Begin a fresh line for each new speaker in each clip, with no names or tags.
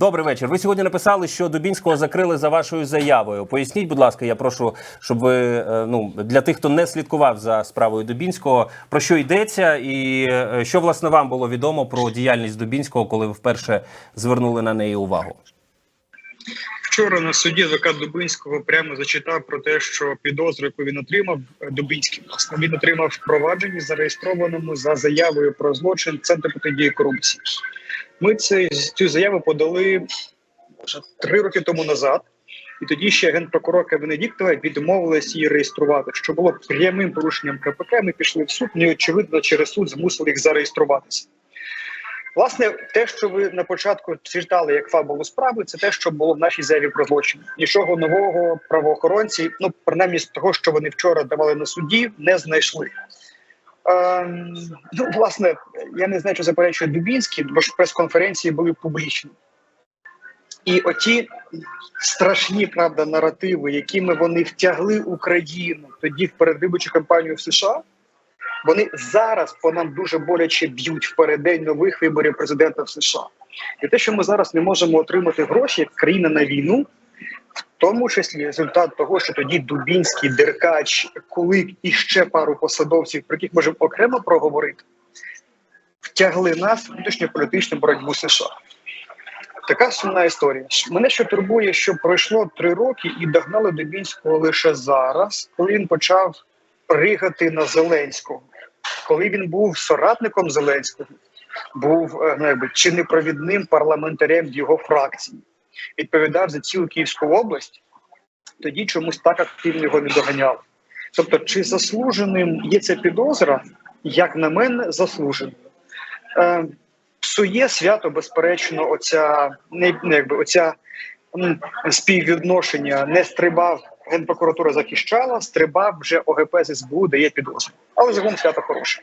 добрий вечір. Ви сьогодні написали, що Дубінського закрили за вашою заявою. Поясніть, будь ласка, я прошу, щоб ви е, ну для тих, хто не слідкував за справою Дубінського, про що йдеться, і е, що власне вам було відомо про діяльність Дубінського, коли ви вперше звернули на неї увагу?
Вчора на суді адвокат Дубинського прямо зачитав про те, що підозру, яку він отримав, е, Дубинський власне він отримав впровадженні зареєстрованому за заявою про злочин Центру протидії корупції. Ми це цю заяву подали три роки тому назад, і тоді ще генпрокурор Венедіктова відмовилась її реєструвати, що було прямим порушенням КПК. Ми пішли в суд, і очевидно через суд змусили їх зареєструватися. Власне, те, що ви на початку читали як фабулу справи, це те, що було в нашій заяві про злочин. Нічого нового правоохоронці, ну принаймні з того, що вони вчора давали на суді, не знайшли. Ем, ну, власне, я не знаю, що заперечує Дубінський, бо ж прес-конференції були публічні. І оті страшні правда наративи, якими вони втягли Україну тоді в передвиборчу кампанію в США, вони зараз по нам дуже боляче б'ють в переддень нових виборів президента в США. І те, що ми зараз не можемо отримати гроші як країна на війну, тому числі результат того, що тоді Дубінський, Деркач, Кулик і ще пару посадовців, про яких можемо окремо проговорити, втягли нас в внутрішньополітичну боротьбу США. Така сумна історія. Мене що турбує, що пройшло три роки і догнали Дубінського лише зараз, коли він почав ригати на Зеленського, коли він був соратником Зеленського, був е, ну, якби, чи не провідним парламентарем його фракції, відповідав за цілу Київську область, тоді чомусь так активно його не доганяли. Тобто, чи заслуженим є ця підозра, як на мене, заслуженою. Е, псує свято, безперечно, оця не, не якби оця м, співвідношення не стрибав. Генпрокуратура захищала, стрибав вже ОГП з дає підозру. Але загалом свято хороше.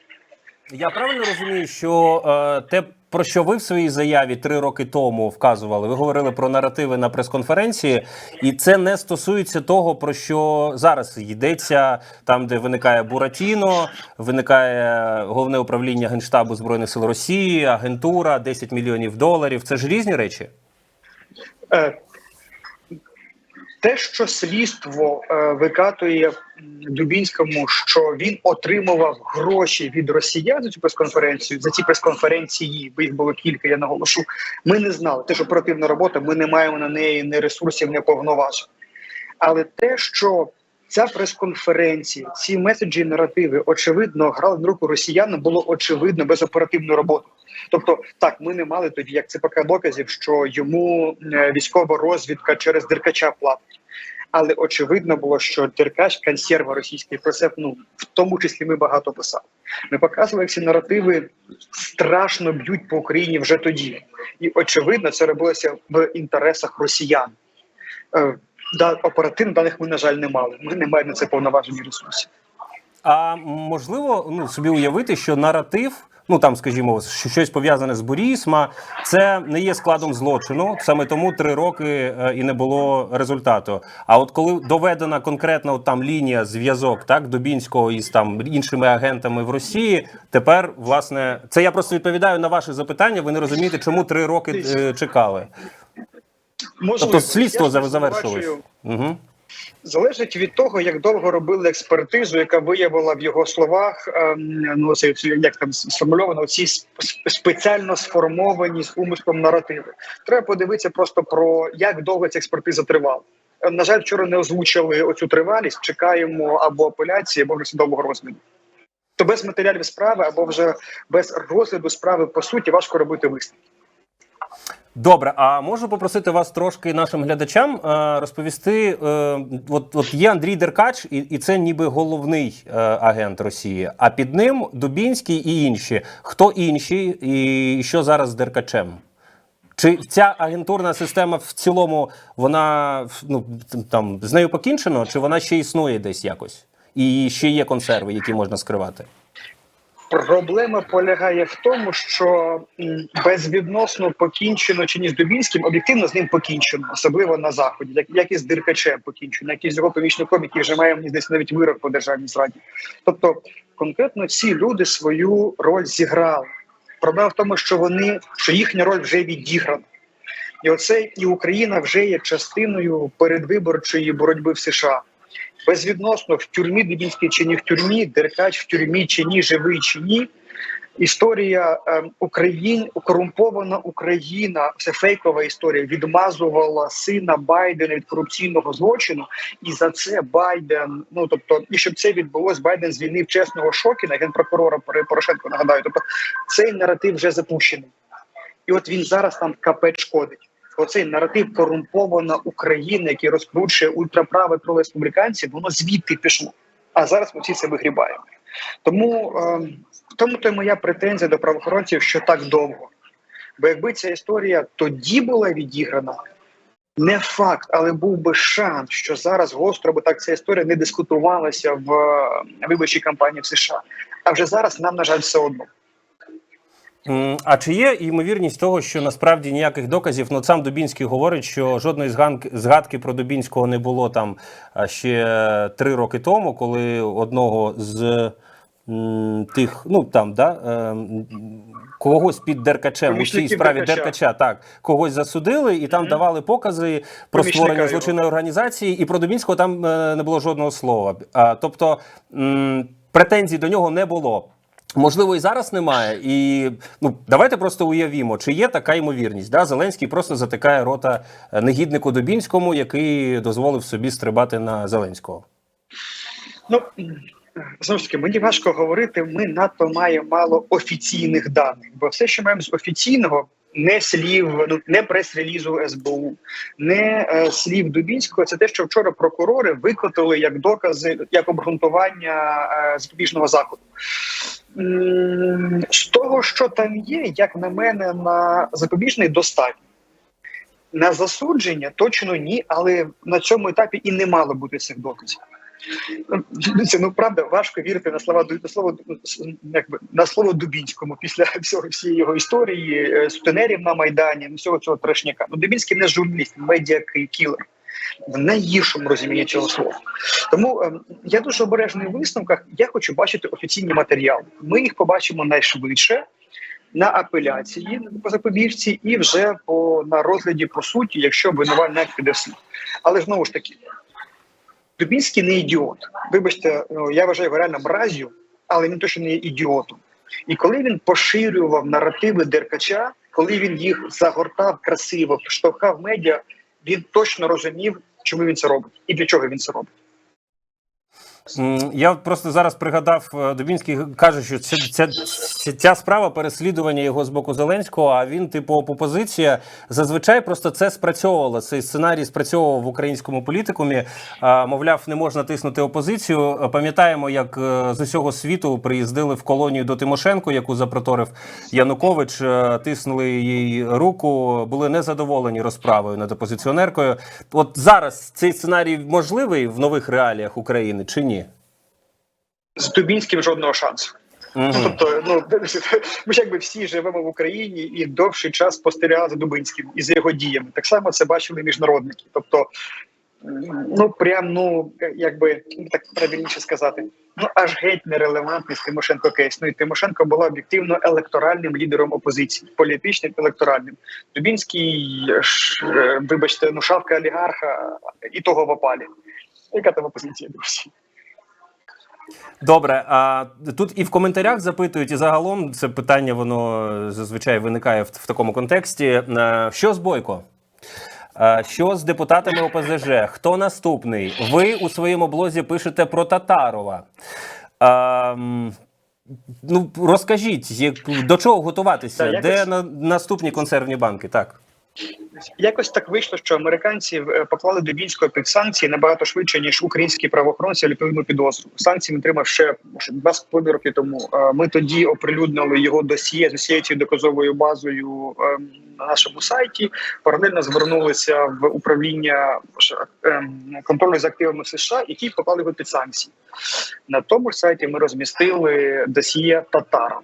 Я правильно розумію, що е, те, про що ви в своїй заяві три роки тому вказували, ви говорили про наративи на прес-конференції, і це не стосується того, про що зараз йдеться там, де виникає Буратіно, виникає головне управління генштабу збройних сил Росії, агентура, 10 мільйонів доларів. Це ж різні речі.
Е, те, що слідство е, викатує Дубінському, що він отримував гроші від росіян за цю прес-конференцію, за ці прес-конференції, бо їх було кілька, я наголошу. Ми не знали. Те, що оперативна робота, ми не маємо на неї ні ресурсів, ні повноважень. Але те, що ця прес-конференція, ці меседжі і наративи, очевидно, грали на руку росіянам, було очевидно без оперативної роботи. Тобто, так, ми не мали тоді, як ЦПК доказів, що йому е, військова розвідка через деркача платить. Але очевидно було, що деркач консерва російський про це, ну в тому числі ми багато писали. Ми показували, як ці наративи страшно б'ють по Україні вже тоді, і очевидно, це робилося в інтересах росіян. Е, да, оперативних даних ми, на жаль, не мали. Ми не маємо на це повноважені ресурсів.
А можливо, ну собі уявити, що наратив, ну там, скажімо, щось пов'язане з Бурісма, це не є складом злочину. Саме тому три роки е, і не було результату. А от коли доведена конкретна от там лінія зв'язок, так Дубінського із там іншими агентами в Росії, тепер власне це я просто відповідаю на ваше запитання. Ви не розумієте, чому три роки е, чекали.
Можливо,
Тобто слідство завершилось. Угу.
Залежить від того, як довго робили експертизу, яка виявила в його словах, ем, ну це як там сформульовано ці спеціально сформовані з умислом наративи. Треба подивитися просто про як довго ця експертиза тривала. Е, На жаль, вчора не озвучили оцю тривалість. Чекаємо або апеляції, або судового розгляду. То без матеріалів справи або вже без розгляду справи по суті важко робити висновки.
Добре, а можу попросити вас трошки нашим глядачам е, розповісти. Е, от, от є Андрій Деркач, і, і це ніби головний е, агент Росії. А під ним Дубінський і інші. Хто інші, і що зараз з Деркачем? Чи ця агентурна система в цілому вона ну там з нею покінчено, чи вона ще існує десь якось? І ще є консерви, які можна скривати?
Проблема полягає в тому, що безвідносно покінчено чи ні з Дубінським, об'єктивно з ним покінчено, особливо на заході, як, як і з Деркачем покінчено, як і з його помічником, який вже має мені здається, навіть вирок по державній зраді. Тобто, конкретно ці люди свою роль зіграли. Проблема в тому, що вони що їхня роль вже відіграна. І оце і Україна вже є частиною передвиборчої боротьби в США. Безвідносно в тюрмі Дубінській чи ні в тюрмі, Деркач в тюрмі чи ні, живий чи ні. Історія ем, Україн, корумпована Україна, це фейкова історія, відмазувала сина Байдена від корупційного злочину, і за це Байден. Ну тобто, і щоб це відбулось, Байден звільнив чесного Шокіна, генпрокурора Поро- Порошенко. Нагадаю, тобто цей наратив вже запущений, і от він зараз там капець шкодить. Оцей наратив корумпована Україна, який розкручує ультраправе прореспубліканців, воно звідти пішло. А зараз ми всі це вигрібаємо. Тому в тому то моя претензія до правоохоронців, що так довго. Бо якби ця історія тоді була відіграна, не факт, але був би шанс, що зараз гостро би так ця історія не дискутувалася в е, виборчій кампанії в США. А вже зараз нам, на жаль, все одно.
А чи є ймовірність того, що насправді ніяких доказів? Ну сам Дубінський говорить, що жодної згадки про Дубінського не було там ще три роки тому, коли одного з тих, ну там да е, когось під Деркачем у цій справі
Деркача.
Деркача так когось засудили, і там давали покази про
Помічника
створення злочинної організації, і про Дубінського там е, не було жодного слова. Тобто претензій до нього не було. Можливо, і зараз немає. І ну давайте просто уявімо, чи є така ймовірність. Да? Зеленський просто затикає рота е, негіднику Дубінському, який дозволив собі стрибати на Зеленського.
Ну знову ж таки, мені важко говорити. Ми надто маємо мало офіційних даних, бо все, що маємо з офіційного, не слів, ну не прес-релізу СБУ, не е, слів Дубінського. Це те, що вчора прокурори викотили як докази, як обґрунтування е, запобіжного заходу. З того, що там є, як на мене, на запобіжний достатньо. На засудження точно ні, але на цьому етапі і не мало бути цих доказів. Ну, правда, важко вірити на слова на слово якби на слово Дубінському після всього всієї його історії, е, сутенерів на майдані, всього цього трешняка. Ну Дубінський не журналіст, медіа кілер в найгіршому розумінні цього слова. Тому ем, я дуже обережний у висновках. Я хочу бачити офіційні матеріали. Ми їх побачимо найшвидше. На апеляції по запобіжці і вже по на розгляді по суті, якщо обвинувальний акт піде в суд. Але знову ж таки, Дубінський не ідіот. Вибачте, ну, я вважаю його реально мразю, але він точно не є ідіотом. І коли він поширював наративи Деркача, коли він їх загортав красиво, штовхав медіа, він точно розумів, чому він це робить і для чого він це робить.
Я просто зараз пригадав, е, Дубінський каже, що ця, ця, ця, справа переслідування його з боку Зеленського, а він, типу, опозиція. Зазвичай просто це спрацьовувало. Цей сценарій спрацьовував в українському політикумі. Мовляв, не можна тиснути опозицію. Пам'ятаємо, як е, з усього світу приїздили в колонію до Тимошенко, яку запроторив Янукович, е, тиснули їй руку, були незадоволені розправою над опозиціонеркою. От зараз цей сценарій можливий в нових реаліях України чи ні?
З Дубінським жодного шансу.
Мгм.
Ну, тобто, ну ми ж якби всі живемо в Україні і довший час спостерігали за Дубинським і за його діями. Так само це бачили міжнародники. Тобто, ну прям ну якби так правильніше сказати, ну аж геть нерелевантний з Тимошенко кейс. Ну і Тимошенко була об'єктивно електоральним лідером опозиції, політичним електоральним. Дубінський е, вибачте, ну шавка олігарха і того в опалі. Яка там опозиція, друзі?
Добре, а тут і в коментарях запитують, і загалом це питання воно зазвичай виникає в, в такому контексті. Е, Що з Бойко? Е, Що з депутатами ОПЗЖ? Хто наступний? Ви у своєму блозі пишете про Татарова. А, ну, розкажіть, як- до чого готуватися? Де на, наступні консервні банки? Так.
Якось так вийшло, що американці е, поклали Дубінського під санкції набагато швидше ніж українські правоохоронці відповідну підозру. Санкції він отримав ще два з половиною тому. Ми тоді оприлюднили його досьє з усією цією доказовою базою ем, на нашому сайті. Паралельно звернулися в управління ем, контролю за активами США, які поклали його під санкції. На тому ж сайті ми розмістили досьє Татара.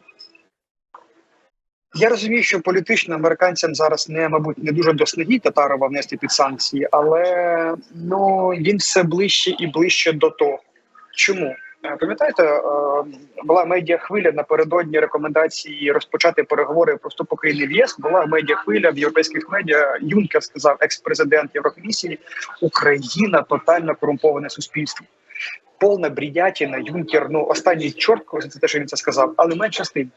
Я розумію, що політично американцям зараз не, мабуть, не дуже до снаги Татарова внести під санкції, але ну він все ближче і ближче до того. Чому? Е, Пам'ятаєте, е, була медіахвиля напередодні рекомендації розпочати переговори про вступ України в ЄС. Була медіахвиля в європейських медіа. Юнкер сказав, екс-президент Єврокомісії, Україна тотально корумповане суспільство. Повна брідятіна, Юнкер, ну останній чорт, це те, що він це сказав, але менше з тим.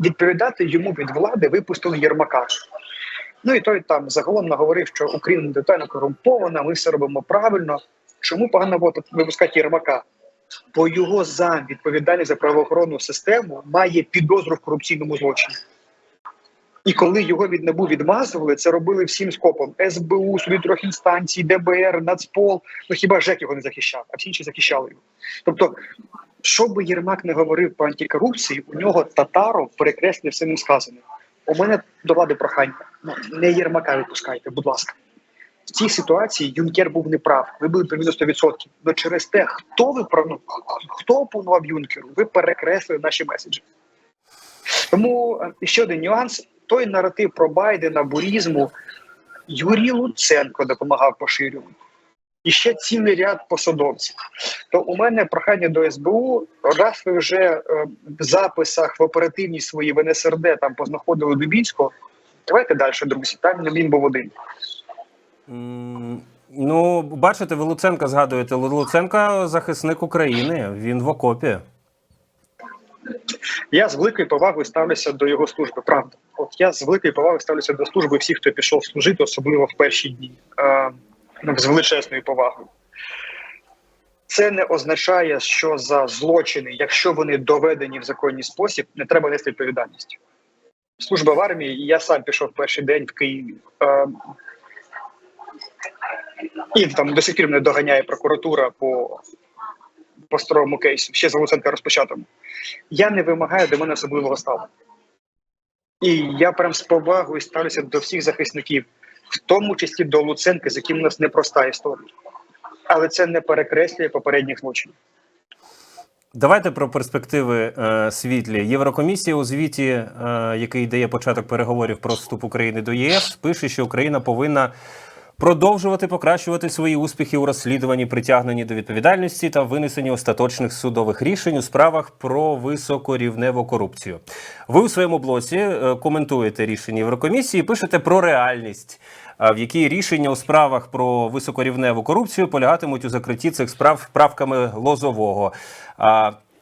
Відповідати йому від влади випустили Єрмака. Ну і той там загалом наговорив, що Україна детально корумпована, ми все робимо правильно. Чому погано було випускати Єрмака? Бо його зам відповідальність за правоохоронну систему має підозру в корупційному злочині. І коли його від НАБУ відмазували, це робили всім скопом: СБУ, суди трьох інстанцій, ДБР, Нацпол. Ну хіба ЖЕК його не захищав, а всі інші захищали його. Тобто, що би Єрмак не говорив по антикорупції, у нього Татаров перекреслює все ним сказане. У мене до влади прохання. Ну, не Єрмака випускайте, будь ласка. В цій ситуації Юнкер був неправ. Ви були при 90%. Но через те, хто ви про- ну, хто опонував Юнкеру, ви перекреслили наші меседжі. Тому е, ще один нюанс: той наратив про Байдена, бурізму, Юрій Луценко допомагав поширювати. І ще цілий ряд посадовців. То у мене прохання до СБУ, раз ви вже е, в записах в оперативній своїй в НСРД там познаходили Дубінського. Давайте далі, друзі. Там він був один.
Ну, бачите, ви Луценка згадуєте. Луценка захисник України. Він в окопі.
Я з великою повагою ставлюся до його служби. Правда, от я з великою повагою ставлюся до служби всіх, хто пішов служити, особливо в перші дні, е, ну, з величезною повагою. Це не означає, що за злочини, якщо вони доведені в законний спосіб, не треба нести відповідальність. Служба в армії, я сам пішов перший день в Києві. Е, і там до сих пір мене доганяє прокуратура по, по старому кейсу, ще з Луценка розпочатому я не вимагаю до мене особливого ставлення. І я прям з повагою ставлюся до всіх захисників, в тому числі до Луценка, з яким у нас непроста історія. Але це не перекреслює попередніх злочинів.
Давайте про перспективи е, світлі. Єврокомісія у звіті, е, який дає початок переговорів про вступ України до ЄС, пише, що Україна повинна продовжувати покращувати свої успіхи у розслідуванні, притягненні до відповідальності та винесенні остаточних судових рішень у справах про високорівневу корупцію. Ви у своєму блоці е, коментуєте рішення Єврокомісії, пишете про реальність. е, В якій рішення у справах про високорівневу корупцію полягатимуть у закритті цих справ правками Лозового.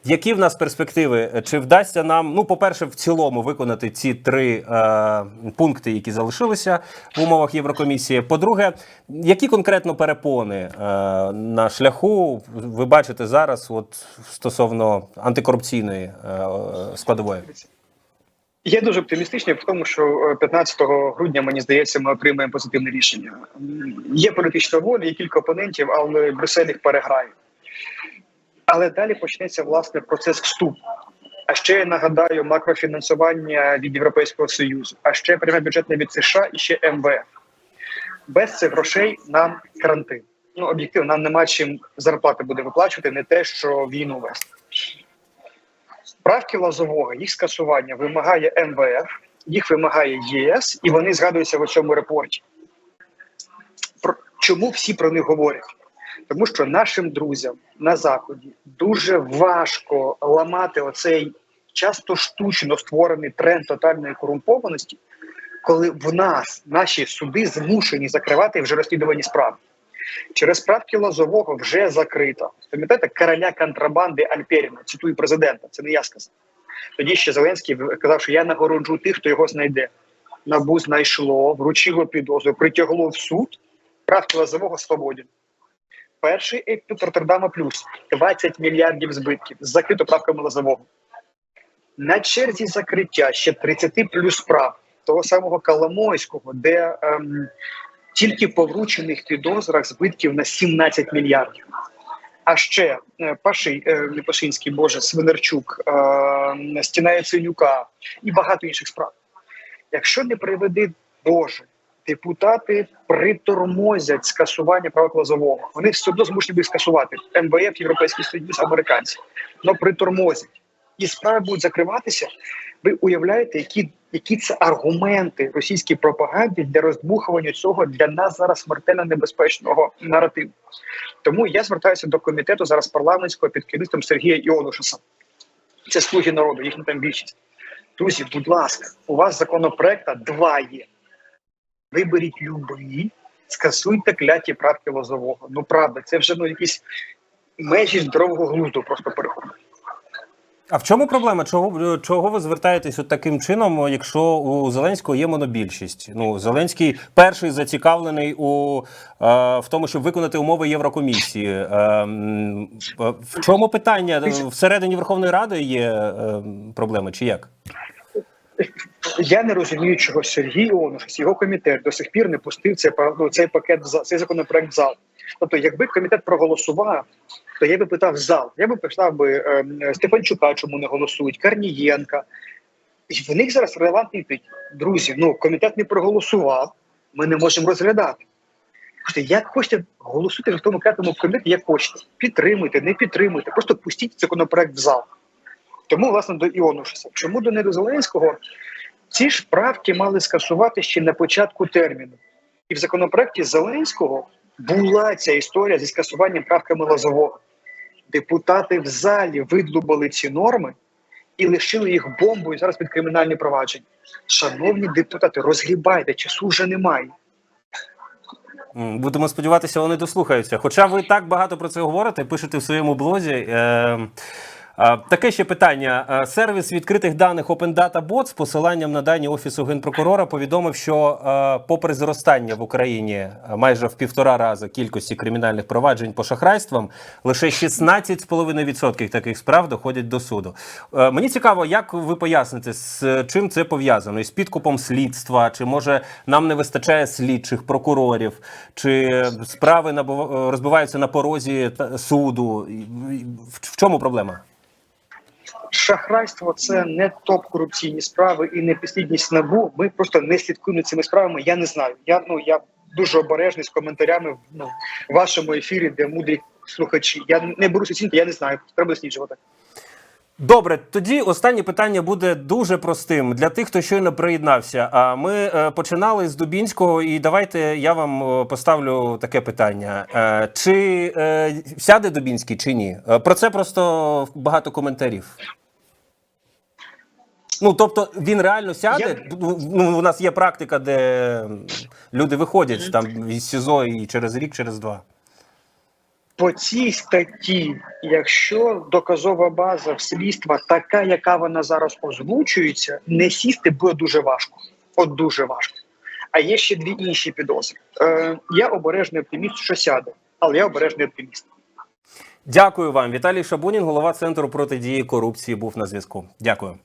Які в нас перспективи? Чи вдасться нам, ну, по-перше, в цілому виконати ці три е, пункти, які залишилися в умовах Єврокомісії? По-друге, які конкретно перепони е, на шляху ви бачите зараз, от стосовно антикорупційної е, складової?
Я дуже оптимістичний в тому, що е, 15 грудня, мені здається, ми отримаємо позитивне рішення. Є політична воля, є кілька опонентів, але Брюссель їх переграє. Але далі почнеться власне процес вступу. А ще я нагадаю макрофінансування від Європейського Союзу, а ще пряме бюджетне від США і ще МВФ. Без цих грошей нам карантин. Ну, об'єктивно, нам нема чим зарплати буде виплачувати, не те, що війну вести. Правки Лазового, їх скасування вимагає МВФ, їх вимагає ЄС, і вони згадуються в цьому репорті. Чому всі про них говорять? Тому що нашим друзям на заході дуже важко ламати оцей часто штучно створений тренд тотальної корумпованості, коли в нас наші суди змушені закривати вже розслідувані справи. Через правки Лозового вже закрито. Пам'ятаєте, короля контрабанди Альперіна, цитую президента, це не я сказав. Тоді ще Зеленський казав, що я нагороджу тих, хто його знайде. Набу знайшло, вручило підозру, притягло в суд. Правки Лозового свободен. Перший епід Роттердама плюс 20 мільярдів збитків. Закрито правками Лозового. На черзі закриття ще 30 плюс справ того самого Коломойського, де ем, тільки по вручених підозрах збитків на 17 мільярдів. А ще е, Паши, е, не Пашинський, Боже, Свинарчук, е, Стіна Яценюка і багато інших справ. Якщо не приведи Боже, депутати притормозять скасування правок Лозового. Вони все одно змушені будуть скасувати МВФ, Європейський Союз, американці, але притормозять. І справи будуть закриватися. Ви уявляєте, які які це аргументи російській пропаганді для роздмухування цього для нас зараз смертельно небезпечного наративу. Тому я звертаюся до комітету зараз парламентського під керівництвом Сергія Іонушаса. Це слуги народу, їхня там більшість. Друзі, будь ласка, у вас законопроекта два є. Виберіть любий, скасуйте кляті правки лозового. Ну правда, це вже ну якісь межі здорового глузду просто переходить.
А в чому проблема? Чого, чого ви звертаєтесь от таким чином, якщо у Зеленського є монобільшість? Ну, Зеленський перший зацікавлений у, е, в тому, щоб виконати умови Єврокомісії. Е, е, в чому питання? Всередині Верховної Ради є е, проблеми, чи як?
Я не розумію, чого Сергій Онушес, його комітет до сих пір не пустив цей, ну, цей пакет в цей законопроект в зал. Тобто, якби комітет проголосував, то я би питав зал. Я би питав би е, Стефанчука, чому не голосують, Карнієнка. В них зараз релевантний відповідь. Друзі, ну комітет не проголосував, ми не можемо розглядати. Як хочете, голосуйте в тому клятому комітеті, як хочете. Підтримуйте, не підтримуйте, просто пустіть законопроект в зал. Тому, власне, до Іонушеса. Чому до не Зеленського? Ці ж правки мали скасувати ще на початку терміну. І в законопроекті Зеленського була ця історія зі скасуванням правками Лозового. Депутати в залі видлубали ці норми і лишили їх бомбою зараз під кримінальні провадження. Шановні депутати, розгрібайте, часу вже немає.
Будемо сподіватися, вони дослухаються. Хоча ви так багато про це говорите, пишете в своєму блозі. Е, таке ще питання. Сервіс відкритих даних Open Data Bot з посиланням на дані Офісу генпрокурора повідомив, що попри зростання в Україні майже в півтора рази кількості кримінальних проваджень по шахрайствам, лише 16,5% таких справ доходять до суду. Мені цікаво, як ви поясните, з чим це пов'язано? Із підкупом слідства, чи може нам не вистачає слідчих прокурорів, чи справи розбиваються на порозі суду? В чому проблема?
Шахрайство це не топ корупційні справи і не підслідність набу. Ми просто не слідкуємо цими справами. Я не знаю. Я ну я дуже обережний з коментарями ну, в вашому ефірі, де мудрі слухачі. Я не берусь оцінки, я не знаю. Треба досліджувати.
Добре, тоді останнє питання буде дуже простим для тих, хто щойно приєднався. А ми е, починали з Дубінського, і давайте я вам е, поставлю таке питання: Е, чи сяде Дубінський, чи ні? Про це просто багато коментарів. Ну, тобто він реально сяде. Ну, у нас є практика, де люди виходять там із СІЗО і через рік, через два.
По цій статті, якщо доказова база в слідства така, яка вона зараз озвучується, не сісти буде дуже важко. От дуже важко. А є ще дві інші підозри. Е, я обережний оптиміст, що сяде, але я обережний оптиміст.
Дякую вам. Віталій Шабунін, голова центру протидії корупції, був на зв'язку. Дякую.